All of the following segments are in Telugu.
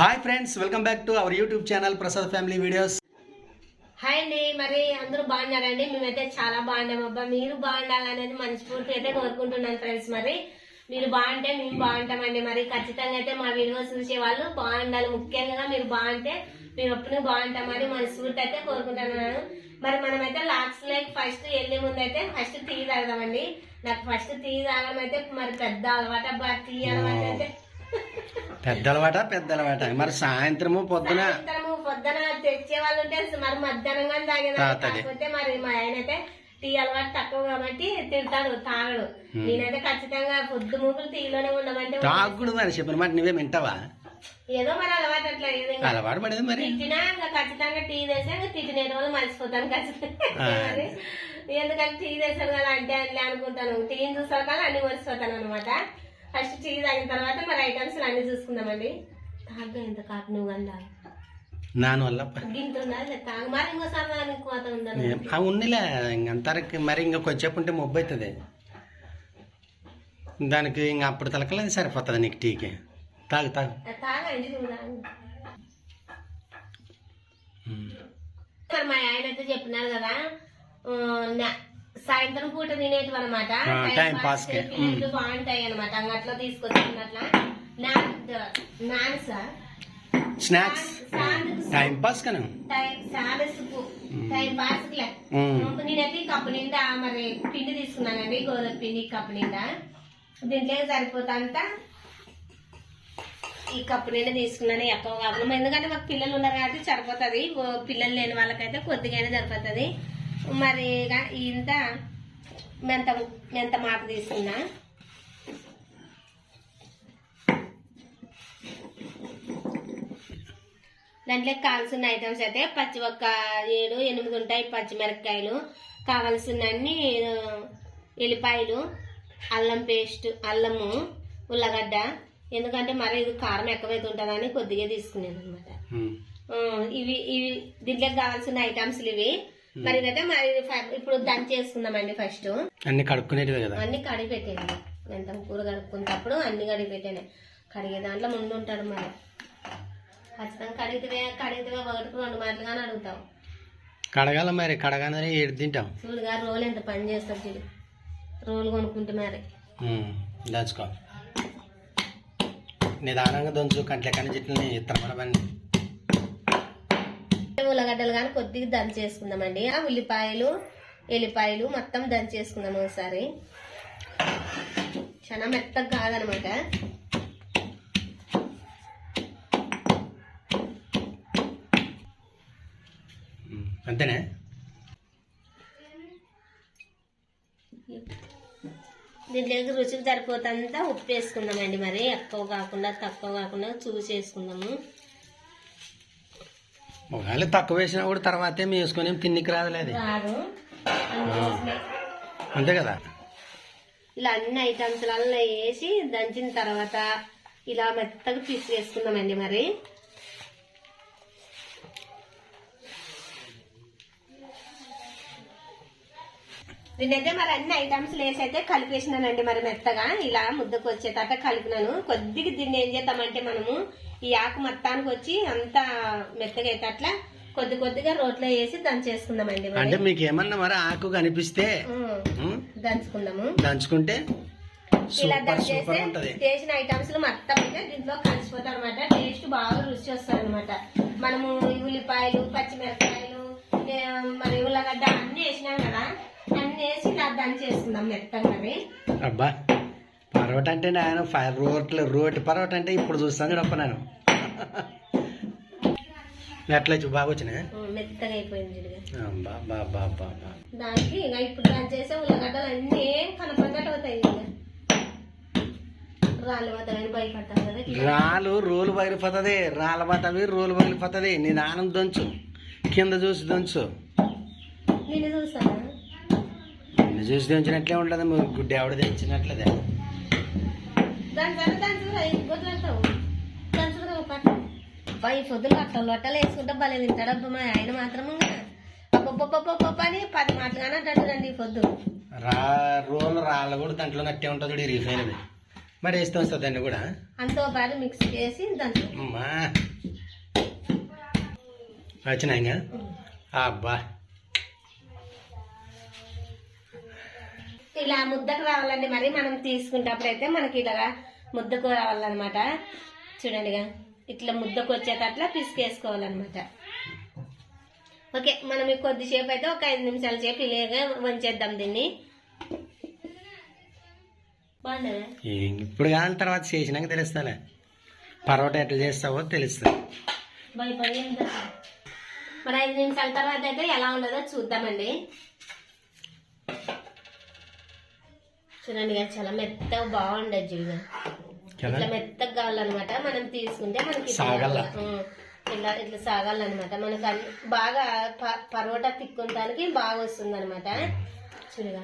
Hi friends welcome back to our YouTube channel Prasad family videos. Hi అండి మరి అందరూ బాగున్నారండి? మేమైతే చాలా బాగున్నాం అబ్బా. మీరు బాగుండాలనేది మనస్ఫూర్తి అయితే కోరుకుంటున్నాను ఫ్రెండ్స్ మరి. మీరు బాగుంటే మేము బాగుంటామండి మరి. ఖచ్చితంగా అయితే మా వీడియోస్ చూసే వాళ్ళు బాగుండాలి. ముఖ్యంగా మీరు బాగుంటే మేము ఎప్పుడు బాగుంటామని మనస్ఫూర్తి అయితే కోరుకుంటున్నాను. మరి మనమైతే లాస్ట్ లైక్ ఫస్ట్ వెళ్ళే ముందు అయితే ఫస్ట్ టీ తాగదామండి. నాకు ఫస్ట్ టీ తాగడం అయితే మరి పెద్ద అలవాటు అబ్బా. టీ అలవాటు అయితే పెద్ద అలవాట పెద్ద అలవాట మరి సాయంత్రము పొద్దున? సాయంత్రము పొద్దున తెచ్చే వాళ్ళు ఉంటే మరి మధ్యాహ్నం. కాకపోతే మరి మా ఆయన అయితే టీ అలవాటు తక్కువ కాబట్టి తిడతాడు తాగడు. నేనైతే ఖచ్చితంగా పొద్దు మూకులు టీలోనే ఉండమంటే తాగుడు మరి చెప్పిన మాట నువ్వే వింటావా? ఏదో మరి అలవాటు అట్లా అలవాటు పడేది మరి. తిట్టినా ఇంకా ఖచ్చితంగా టీ తెస్తే ఇంకా తిట్టిన రోజులు మర్చిపోతాను ఖచ్చితంగా. ఎందుకంటే టీ తెస్తాను కదా అంటే అని అనుకుంటాను. టీని చూస్తాను కానీ అన్ని మర్చిపోతాను అనమాట ఫస్ట్ టీ తాగిన తర్వాత మరి ఐటమ్స్ అన్ని చూసుకుందామండి. తాగా ఎంత కాకు నువ్వు అందా నాన్న వల్ల మరి ఇంకోసారి ఉన్నిలే ఇంకంతరకు మరి ఇంకా కొంచెం ఉంటే మొబ్బు అవుతుంది దానికి ఇంక అప్పుడు తలకలేదు సరిపోతుంది నీకు టీకి. తాగు తాగు. మా ఆయన అయితే చెప్పినారు కదా సాయంత్రం పూట తినేటివి అనమాట టైం పాస్ బాగుంటాయి అనమాట అంగట్లో తీసుకొచ్చి అట్లా నాన్సా స్నాక్స్. టైం పాస్ కను. సాదసుకు టైం పాస్. నేనైతే ఈ కప్పు నిండా మరి పిండి తీసుకున్నానండి గోధుమ పిండి కప్పు నిండా. దీంట్లో సరిపోతా ఈ కప్పు నిండా తీసుకున్నాను ఎక్కువ కాకుండా. ఎందుకంటే మాకు పిల్లలు ఉన్నారు కాబట్టి సరిపోతుంది. పిల్లలు లేని వాళ్ళకైతే కొద్దిగానే సరిపోతుంది. మరి ఇంత మెంత మెంత మాట తీసుకున్నా దాంట్లో కావాల్సిన ఐటమ్స్ అయితే పచ్చి ఒక్క ఏడు ఎనిమిది ఉంటాయి పచ్చిమిరపకాయలు కావాల్సిన అన్ని ఆ, ఎల్లిపాయలు అల్లం పేస్ట్ అల్లము ఉల్లగడ్డ. ఎందుకంటే మరి ఇది కారం ఎక్కువైతే ఉంటుందని కొద్దిగా తీసుకున్నాను అనమాట. ఇవి ఇవి దీంట్లో కావాల్సిన ఐటమ్స్ ఇవి. మరి ఇదైతే మరి ఇప్పుడు దంచి చేసుకుందామండి ఫస్ట్. అన్ని కడుక్కునేటివే కదా? అన్ని కడిగి పెట్టాను ఎంత కూర కడుక్కున్నప్పుడు అన్ని కడిగి పెట్టాను. కడిగే దాంట్లో ముందు ఉంటాడు మరి. ఖచ్చితంగా కడిగితే కడిగితే ఒకటికి రెండు మాటలుగానే అడుగుతావు కడగాల మరి కడగానే ఏడు తింటాం. చూడుగా రోలు ఎంత పని చేస్తాడు చూడు. రోలు కొనుక్కుంటే మరి. దంచుకో. నిదానంగా దంచు కంట్ల కన్నా చెట్లని ఇత్తరపడబండి ఉల్లగడ్డలు కానీ కొద్దిగా దంచేసుకుందామండి. ఆ ఉల్లిపాయలు ఎల్లిపాయలు మొత్తం దంచేసుకుందాం ఒకసారి. చాలా మెత్తగా కాదనమాట. అంతేనే? దీంట్లోకి రుచికి సరిపోతంతా ఉప్పు వేసుకుందామండి మరి. ఎక్కువ కాకుండా తక్కువ కాకుండా చూసి వేసుకుందాము ఒకవేళ తక్కువ వేసినా కూడా తర్వాతే మేము వేసుకొని తిన్నికి రాదులేదు. రాదు. అంతే కదా? ఇలా అన్ని ఐటమ్స్లలో వేసి దంచిన తర్వాత ఇలా మెత్తగా పీస్ వేసుకుందామండి మరి. నేనైతే మరి అన్ని ఐటమ్స్ వేసి అయితే కలిపేసినానండి మరి మెత్తగా. ఇలా ముద్దకు వచ్చేదాకా కలిపినాను. కొద్దిగా దీన్ని ఏం చేద్దామంటే మనము ఈ ఆకు మొత్తానికి వచ్చి అంతా మెత్తగా అయితే అట్లా కొద్ది కొద్దిగా రోట్లో వేసి దంచేసుకుందామండి అంటే మీకు ఏమన్నా మరి ఆకు కనిపిస్తే దంచుకుందాము. దంచుకుంటే ఇలా దంచేస్తే ఉంటది. చేసిన ఐటమ్స్ మొత్తం అయితే దీంట్లో కలిసిపోతాయి అనమాట టేస్ట్ బాగా రుచి వస్తుంది అనమాట మనము ఉల్లిపాయలు పచ్చిమిరపకాయలు మరి ఉల్లగడ్డ అన్ని వేసినాం కదా. వేసి ఇలా దంచేసుకుందాం మెత్తగా మరి అబ్బా పరోటా అంటే నేను రోట్లు రోటి పరోటా అంటే ఇప్పుడు చూస్తాను చూడప్ప నేను. ఎట్లా చూ- బాగా వచ్చినాయి? మెత్తగా అయిపోయింది దానికి ఇక ఇప్పుడు ఉల్లగడ్డలు అన్ని కనపడ్డట్టు అవుతాయి. రాళ్ళు రోలు పగిలిపోతుంది రాళ్ళ పట్టవి రోలు పగిలిపోతుంది నిదానం దంచు కింద చూసి దంచు. చూస్తాను? నిన్ను చూసి దంచినట్లే ఉండదు మరి గుడ్డి ఆవిడ దంచినట్లేదే. ఈ పొద్దులు అట్టలు అట్టలు వేసుకుంటే భలే తింటాడు అబ్బా మా ఆయన మాత్రము. అబ్బబ్బబ్బబ్బబ్బ అని పది మాటలుగానే అంటాడు రండి ఈ పొద్దు. రా రోలు రాళ్ళు కూడా దాంట్లో నట్టే ఉంటుంది రీఫైన్ మరి వేస్తాం వస్తుంది దాన్ని కూడా? అంతో పాటు మిక్స్ చేసి దాంట్లో అమ్మా. వచ్చినాయి అబ్బా. ఇలా ముద్దకు రావాలండి. మరి మనం తీసుకునేటప్పుడు అయితే మనకి ఇలాగా ముద్దకు రావాలన్నమాట. చూడండి ఇక. ఇట్లా ముద్దకు వచ్చేటట్లా పిసికేసుకోవాలన్నమాట. ఓకే మనం కొద్దిసేపు అయితే ఒక ఐదు నిమిషాల సేపు ఇలాగే వంచేద్దాం దీన్ని. ఇప్పుడు కానీ తర్వాత చేసినాక తెలుస్తాలే. పరోటా ఎట్లా చేస్తావో తెలుస్తుంది. చేస్తాం? మరి ఐదు నిమిషాల తర్వాత అయితే ఎలా ఉండదో చూద్దామండి. చూడండి ఇక చాలా మెత్తగా బాగుండదు కదా ఇట్లా మెత్తగా కావాలన్నమాట. మనం తీసుకుంటే మనకి ఇట్లా- ఇట్లా సాగాలన్నమాట. మనకు అన్ని- బాగా పరోటా తిక్కుంటానికి బాగా వస్తుంది అనమాట చూడగా.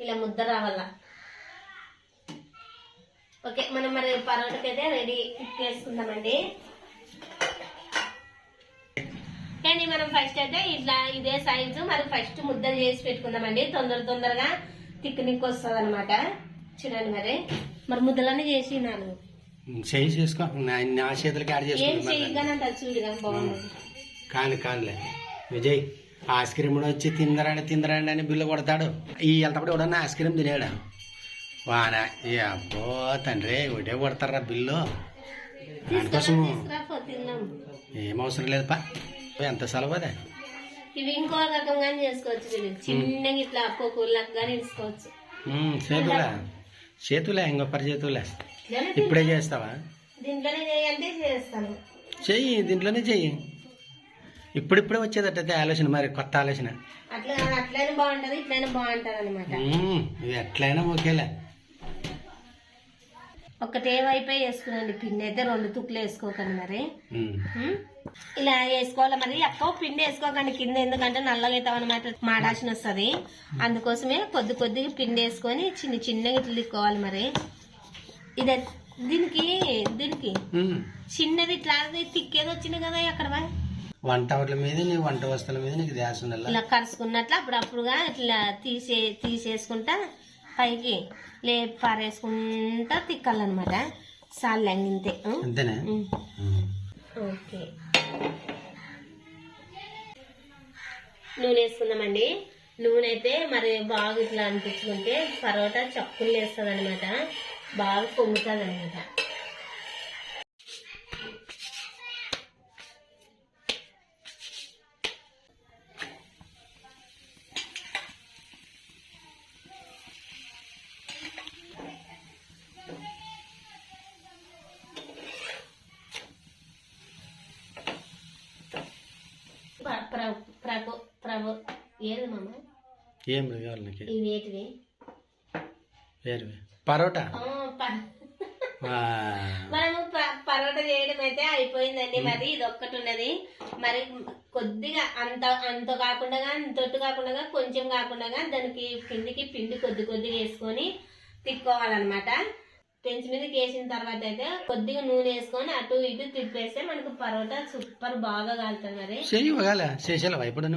ఇలా ముద్ద రావాల? ఓకే మనం మరి పరోటాకి అయితే రెడీ చేసుకుందామండి. కానీ మనం ఫస్ట్ అయితే ఇట్లా ఇదే సైజు మరి ఫస్ట్ ముద్దలు చేసి పెట్టుకుందామండి. తొందర తొందరగా తిక్కనిక్ వస్తుంది అనమాట చూడండి మరి. మరి ముద్దలన్నీ చేసి నాను. చేయి చేసుకో నా చేతులకి యాడ్ ఏం బాగుంది కాని కానిలే విజయ్ ఐస్ క్రీమ్ కూడా వచ్చి తిందరండి తిందరండి అని బిల్లు కొడతాడు. ఈ వెళ్తప్పుడు ఎవడన్నా ఐస్ క్రీమ్ తినేడా? వాన. అబ్బో తండ్రి ఒకటే కొడతారా బిల్లు? దానికోసము తిన్నాం ఏం అవసరం లేదు పా ఎంత సెలవు అదే? ఇవి ఇంకో రకంగా చేసుకోవచ్చు వీళ్ళు. చిన్నగా ఇట్లా కోకూర్లకు కానీ తీసుకోవచ్చు ఉమ్, చేతులే? చేతులే ఇంకొకరి చేతులే. ఇప్పుడే చేస్తావా? దీంట్లోనే చేయాలంటే చేస్తాను. చెయ్యి దీంట్లోనే చెయ్యి. ఇప్పుడిప్పుడే వచ్చేదట్టయితే ఆలోచన మరి కొత్త ఆలోచన. అట్లా అట్లనే బాగుంటది ఇట్లనే బాగుంటది అనమాట ఇది ఎట్లయినా ఓకేలే. ఒకటే వైపే వేసుకునండి. పిండి అయితే రెండు తుక్కులు వేసుకోకండి మరి? ఇలా వేసుకోవాలి మరి. ఎక్కువ పిండి వేసుకోకండి. కింద ఎందుకంటే నల్లగా అవుతాం అనమాట మాడాసిన వస్తుంది. అందుకోసమే కొద్ది కొద్దిగా పిండి వేసుకొని చిన్న చిన్నగా ఇట్లా తిక్కోవాలి మరి. ఇది దీనికి దీనికి. చిన్నది ఇట్లా తిక్కేది వచ్చింది కదా అక్కడ. వంట మీద నీ వంట వస్తువుల మీద నీకు ధ్యాస ఇలా కరుచుకున్నట్లు అప్పుడప్పుడుగా ఇట్లా తీసే తీసేసుకుంటా పైకి లే పారేసుకుంటా తిక్కాలన్నమాట. ఉం. ఉమ్. ఓకే. నూనె వేసుకుందామండి. నూనె అయితే మరి బాగా ఇట్లా అనిపించుకుంటే పరోటా చక్కులు వేస్తుంది అనమాట బాగా పొంగుతుంది అనమాట ఏం కావాలి నీకు. ఇవి ఏంటివి? వేరు పరోటా? మనము పరోటా చేయడం అయితే అయిపోయిందండి. మరి ఇది ఒక్కటి ఉన్నది. మరి కొద్దిగా అంత అంత కాకుండా అంతొట్టు కాకుండా కొంచెం కాకుండా దానికి పిండికి పిండి కొద్ది కొద్దిగా వేసుకొని తిక్కోవాలన్నమాట. పెంచి మీదకి వేసిన తర్వాత అయితే కొద్దిగా నూనె వేసుకొని అటు ఇటు తిప్పేస్తే మనకు పరోటా సూపర్ బాగా కాలుతుంది మరి. చెయ్యి ఇవ్వగాల చేసేలా ఇప్పుడు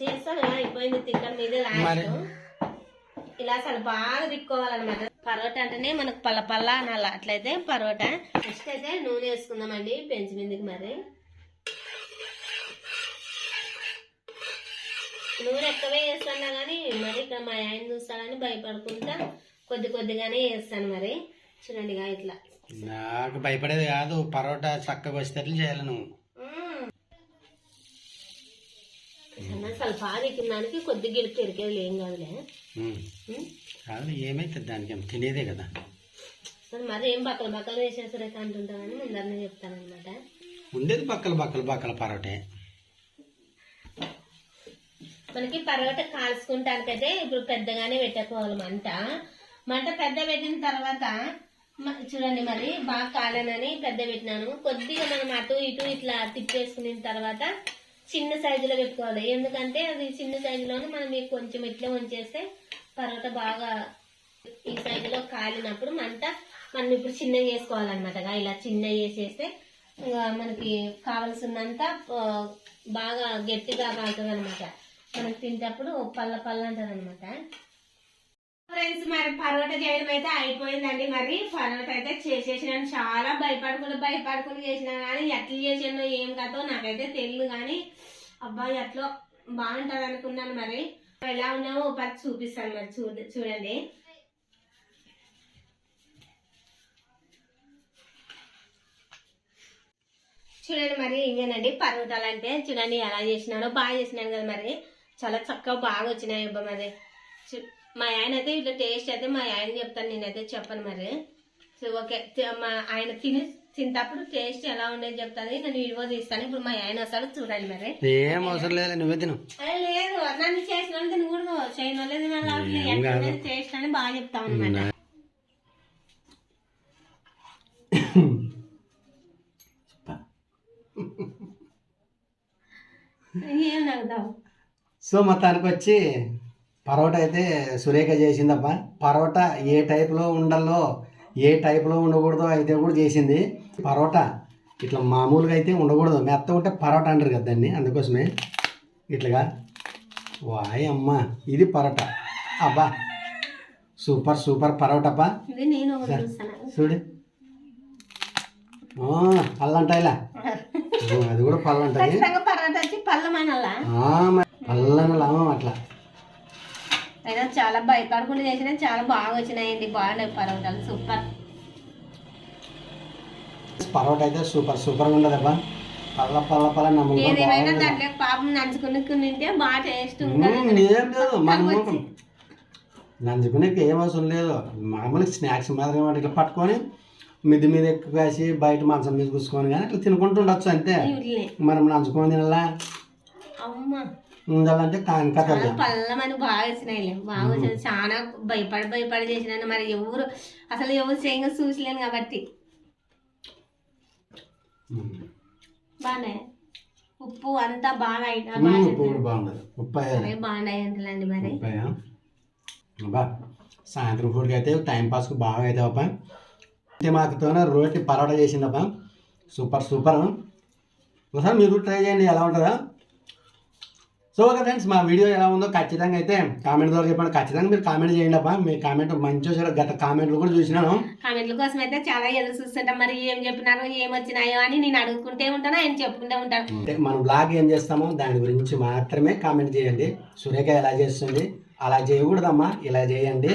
చేస్తాను అయిపోయింది తిక్కల మీద ఇలా చాలా బాగా తిక్కోవాలన్నమాట పరోటా అంటేనే మనకు పల్ల పల్ల అనాలి. అట్లయితే పరోటా. నెక్స్ట్ అయితే నూనె వేసుకుందామండి పెంచి మీదకి మరి. నూనె ఎక్కువే వేస్తాను కానీ మరి ఇక్కడ మా ఆయన చూస్తాడని భయపడుకుంటా కొద్ది కొద్దిగానే వేస్తాను మరి. చూడండిగా ఇట్లా. నాకు భయపడేది కాదు పరోటా చక్కగా వచ్చేటట్లు చేయాలి నువ్వు. స్వల్పానికి కొద్దిగా గిడికి తిరిగేది ఏం కాదులే. కాదు ఏమైతే దానికి తినేదే కదా. మరి ఏం పక్కల పక్కల వేసేసరే అంటుంటామని ముందరనే చెప్తానమాట ఉండేది పక్కల పక్కల పక్కల పరోటే. మనకి పరోట కాల్చుకుంటానికైతే ఇప్పుడు పెద్దగానే పెట్టకపోవాలి మంట. మంట పెద్ద పెట్టిన తర్వాత చూడండి మరి బాగా కాలనని పెద్ద పెట్టినాను. కొద్దిగా మనం అటు ఇటు ఇట్లా తిప్పేసుకున్న తర్వాత చిన్న సైజులో పెట్టుకోవాలి. ఎందుకంటే అది చిన్న సైజులోనే మనం కొంచెం ఇట్లా ఉంచేస్తే తర్వాత బాగా ఈ సైజులో కాలినప్పుడు మంట మనం ఇప్పుడు చిన్నగా చేసుకోవాలన్నమాట ఇలా చిన్నగా చేసేస్తే మనకి కావలసినంత బాగా గట్టిగా కాలుతుంది అనమాట మనం తింటప్పుడు పళ్ళ పళ్ళ అంటారు అనమాట ఫ్రెండ్స్ మరి పరోటా చేయడం అయితే అయిపోయిందండి. మరి పరోటా అయితే చేసేసినాను. చాలా భయపడుకుంటూ భయపడుకుంటూ చేసినా కానీ ఎట్లా చేసానో ఏం కాదో నాకైతే తెలియదు కానీ అబ్బాయి ఎట్లో బాగుంటుంది అనుకున్నాను మరి. ఎలా ఉన్నామో పది చూపిస్తాను మరి చూ చూడండి. చూడండి మరి ఇవేనండి పరోటాలు అంటే చూడండి ఎలా చేసినానో బాగా చేసినాను కదా మరి. చాలా చక్కగా బాగా వచ్చినాయి అబ్బా మరి. చూ- మా ఆయన అయితే ఇట్లా టేస్ట్ అయితే మా ఆయన చెప్తాను నేనైతే చెప్పను మరి. సో ఓకే మా ఆయన తిని తింటప్పుడు టేస్ట్ ఎలా ఉండేది చెప్తాను నేను వీడియో తీస్తాను. ఇప్పుడు మా ఆయన వస్తాడు చూడండి మరి. ఏం అవసరం లేదు నువ్వే తిను. లేదు. నన్ను చేసిన వాళ్ళు తిని కూడా చేయని కాదు. టేస్ట్ అని బాగా చెప్తాం అనమాట ఏం నవ్వుతావు? సో మొత్తానికి వచ్చి పరోటా అయితే సురేఖ చేసిందబ్బా. పరోటా ఏ టైప్లో ఉండాలో ఏ టైప్లో ఉండకూడదో అయితే కూడా చేసింది పరోటా. ఇట్లా మామూలుగా అయితే ఉండకూడదు. మెత్త ఉంటే పరోటా అంటారు కదా దాన్ని అందుకోసమే ఇట్లాగా. వాయ్ అమ్మ ఇది పరోటా. అబ్బా సూపర్ సూపర్ పరోటాపా చూడు. పళ్ళంటాయిలా? అది కూడా మరి పళ్ళని లాభం అట్లా. అయినా చాలా భయపడకుండా చేసినా చాలా బాగా వచ్చినాయండి. బాగున్నాయి పరోటాలు. సూపర్. పరోటా అయితే సూపర్ సూపర్గా ఉండదబ్బా పల్ల పల్ల పల్ల ఏదేమైనా దాంట్లో పాపం బాగా టేస్ట్ ఉంటుంది ఏం లేదు మనము నంచుకునేకి ఏం అవసరం లేదు. మామూలుగా స్నాక్స్ మాదిరి వాటి ఇట్లా పట్టుకొని మిద్ది మీద ఎక్కువ కాసి బయట మంచం మీద కూర్చుకొని కానీ ఇట్లా తినుకుంటూ ఉండొచ్చు అంతే. మనం నంచుకొని తినాలా? అమ్మ. ఉండాలంటే కథ చాలా పల్లమని బాగా వచ్చినాయి బాగా వచ్చినాయి చాలా భయపడి భయపడి చేసినాను. మరి ఎవరు అసలు ఎవరు చేయంగా చూసలేను కాబట్టి. బాగున్నాయి ఉప్పు అంతా బాగా ఉప్పు కూడా బాగుండదు. ఉప్పు బాగున్నాయి అంటలండి మరి. సాయంత్రం పూటకి అయితే టైం పాస్కి బాగా అయితే అబ్బా అయితే మాకుతోనే రోటి పరోటా చేసిందబ్బా. Super super. ఒకసారి మీరు ట్రై చేయండి ఎలా ఉంటుందా. సో ఓకే ఫ్రెండ్స్ మా వీడియో ఎలా ఉందో ఖచ్చితంగా అయితే కామెంట్ ద్వారా చెప్పండి. ఖచ్చితంగా మీరు కామెంట్ చేయండి అబ్బా. మీ కామెంట్ మంచిగా చెడు గత కామెంట్లు కూడా చూసినాను. కామెంట్ల కోసం అయితే చాలా ఎదురు చూస్తుంటాం. మరి ఏం చెప్పినారో ఏం వచ్చినాయో అని నేను అడుగుకుంటే ఉంటాను ఆయన చెప్పుకుంటే ఉంటాను. అంటే మనం బ్లాగ్ ఏం చేస్తామో దాని గురించి మాత్రమే కామెంట్ చేయండి. సురేఖ ఎలా చేస్తుంది? అలా చేయకూడదమ్మా. ఇలా చేయండి.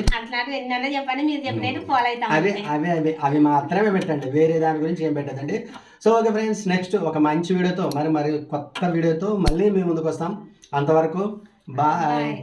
అవి అంతే. అవి అవి అవి మాత్రమే పెట్టండి. వేరే దాని గురించి ఏం పెట్టదండి సో ఓకే ఫ్రెండ్స్ నెక్స్ట్ ఒక మంచి వీడియోతో మరి మరి కొత్త వీడియోతో మళ్ళీ మేము ముందుకు వస్తాం. అంతవరకు బాయ్.